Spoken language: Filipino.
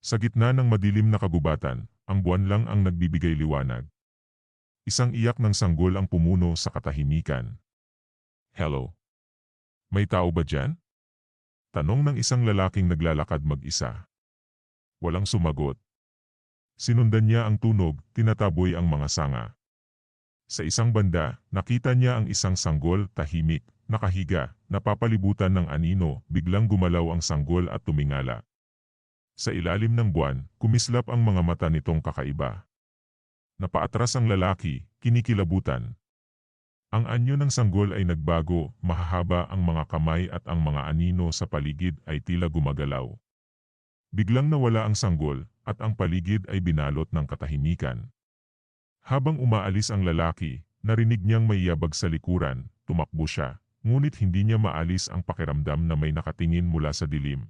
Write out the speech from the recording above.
Sa gitna ng madilim na kagubatan, ang buwan lang ang nagbibigay liwanag. Isang iyak ng sanggol ang pumuno sa katahimikan. Hello? May tao ba dyan? Tanong ng isang lalaking naglalakad mag-isa. Walang sumagot. Sinundan niya ang tunog, tinataboy ang mga sanga. Sa isang banda, nakita niya ang isang sanggol, tahimik, nakahiga, napapalibutan ng anino, biglang gumalaw ang sanggol at tumingala. Sa ilalim ng buwan, kumislap ang mga mata nitong kakaiba. Napaatras ang lalaki, kinikilabutan. Ang anyo ng sanggol ay nagbago, mahahaba ang mga kamay at ang mga anino sa paligid ay tila gumagalaw. Biglang nawala ang sanggol, at ang paligid ay binalot ng katahimikan. Habang umaalis ang lalaki, narinig niyang may yabag sa likuran, tumakbo siya, ngunit hindi niya maalis ang pakiramdam na may nakatingin mula sa dilim.